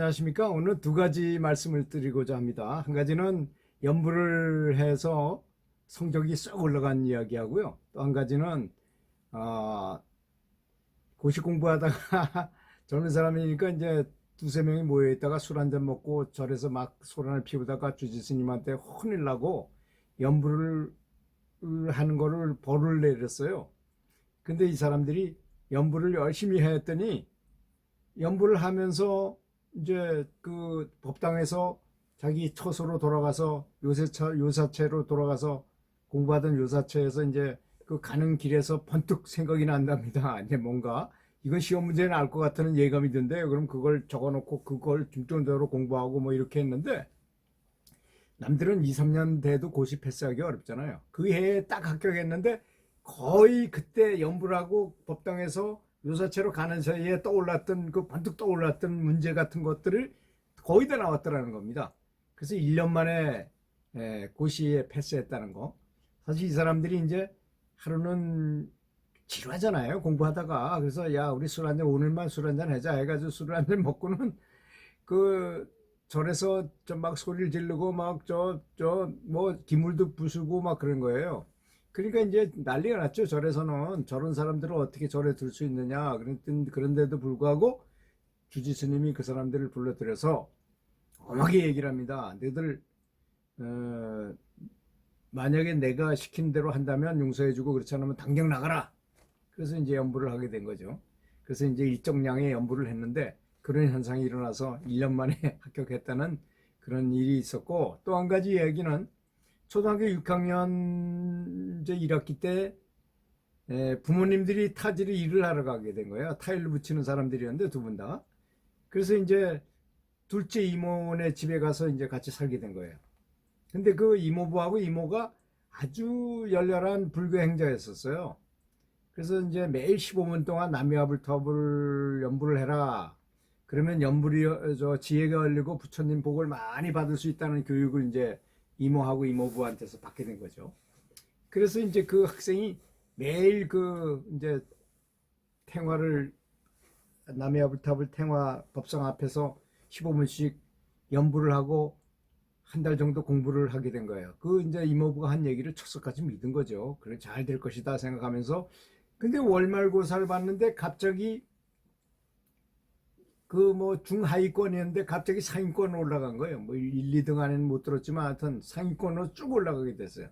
안녕하십니까. 오늘 두 가지 말씀을 드리고자 합니다. 한 가지는 연부를 해서 성적이 쏙 올라간 이야기하고요. 또 한 가지는, 아, 고시 공부하다가 젊은 사람이니까 이제 두세 명이 모여 있다가 술 한 잔 먹고 절에서 막 소란을 피우다가 주지 스님한테 혼을 나고 연부를 하는 거를 벌을 내렸어요. 근데 이 사람들이 연부를 열심히 했더니 연부를 하면서 이제 그 법당에서 자기 처소로 돌아가서 요새차 요사체로 돌아가서 공부하던 요사체에서 이제 그 가는 길에서 번뜩 생각이 난답니다. 이제 뭔가 이건 시험 문제는 알 것 같다는 예감이 든대요. 그럼 그걸 적어놓고 그걸 중점적으로 공부하고 뭐 이렇게 했는데 남들은 2, 3년 돼도 고시 패스하기 어렵잖아요. 그 해에 딱 합격했는데 거의 그때 연부를 하고 법당에서 요사체로 가는 사이에 떠올랐던 그 번뜩 떠올랐던 문제 같은 것들을 거의 다 나왔더라는 겁니다. 그래서 1년 만에 에, 고시에 패스했다는 거. 사실 이 사람들이 이제 하루는 지루하잖아요. 공부하다가. 그래서 야, 우리 술 한잔 오늘만 술 한잔 하자 해가지고 술을 한 잔 먹고는 그 절에서 좀 막 소리를 지르고 막 저 저 뭐 기물도 부수고 막 그런 거예요. 그러니까 이제 난리가 났죠. 절에서는 저런 사람들을 어떻게 절에 둘 수 있느냐. 그랬던 그런데도 불구하고 주지 스님이 그 사람들을 불러들여서 엄하게 얘기를 합니다. 너희들 어, 만약에 내가 시킨 대로 한다면 용서해주고 그렇지 않으면 당장 나가라. 그래서 이제 연부를 하게 된 거죠. 그래서 이제 일정량의 연부를 했는데 그런 현상이 일어나서 1년 만에 합격했다는 그런 일이 있었고 또 한 가지 얘기는 초등학교 6학년 이제 1학기 때 에, 부모님들이 타지를 일을 하러 가게 된 거예요. 타일을 붙이는 사람들이었는데 두 분 다. 그래서 이제 둘째 이모네 집에 가서 이제 같이 살게 된 거예요. 근데 그 이모부하고 이모가 아주 열렬한 불교 행자였었어요. 그래서 이제 매일 15분 동안 남이와불터불 연부를 해라. 그러면 연불이 어, 저 지혜가 열리고 부처님 복을 많이 받을 수 있다는 교육을 이제 이모하고 이모부한테서 받게 된 거죠. 그래서 이제 그 학생이 매일 그 이제 탱화를 남해아불탑을 탱화 법상 앞에서 15분씩 연부를 하고 한 달 정도 공부를 하게 된 거예요. 그 이제 이모부가 한 얘기를 척석같이 믿은 거죠. 그래 잘 될 것이다 생각하면서 근데 월말고사를 봤는데 갑자기 그 뭐 중하위권이었는데 갑자기 상위권 올라간 거예요. 뭐 1, 2등 안에는 못 들었지만 하여튼 상위권으로 쭉 올라가게 됐어요.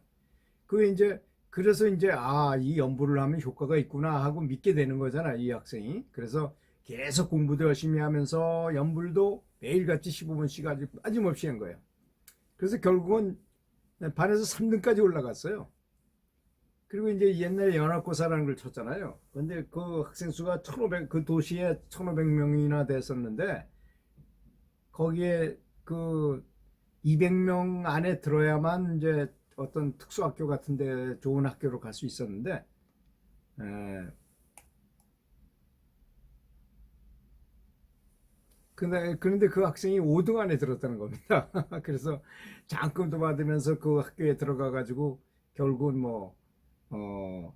그 이제 그래서 이제 아 이 연부를 하면 효과가 있구나 하고 믿게 되는 거잖아 이 학생이. 그래서 계속 공부도 열심히 하면서 연불도 매일같이 15분씩 아주 빠짐없이 한 거예요. 그래서 결국은 반에서 3등까지 올라갔어요. 그리고 이제 옛날에 연합고사라는 걸 쳤잖아요. 근데 그 학생 수가 1500, 그 도시에 1500명이나 됐었는데, 거기에 그 200명 안에 들어야만 이제 어떤 특수학교 같은데 좋은 학교로 갈 수 있었는데, 에, 근데, 그런데 그 학생이 5등 안에 들었다는 겁니다. 그래서 장학금도 받으면서 그 학교에 들어가 가지고 결국은 뭐, 어,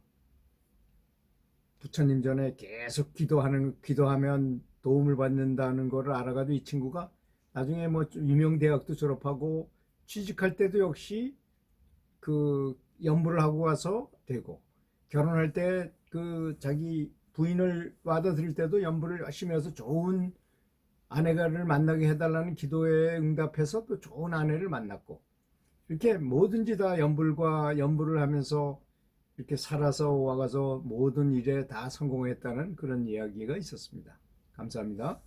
부처님 전에 계속 기도하는, 기도하면 도움을 받는다는 거를 알아가지고 이 친구가 나중에 뭐 유명 대학도 졸업하고 취직할 때도 역시 그 연부를 하고 와서 되고 결혼할 때 그 자기 부인을 받아들일 때도 연부를 열심히 해서 좋은 아내가를 만나게 해달라는 기도에 응답해서 또 좋은 아내를 만났고 이렇게 뭐든지 다 연불과 연부를 하면서 이렇게 살아서 와가서 모든 일에 다 성공했다는 그런 이야기가 있었습니다. 감사합니다.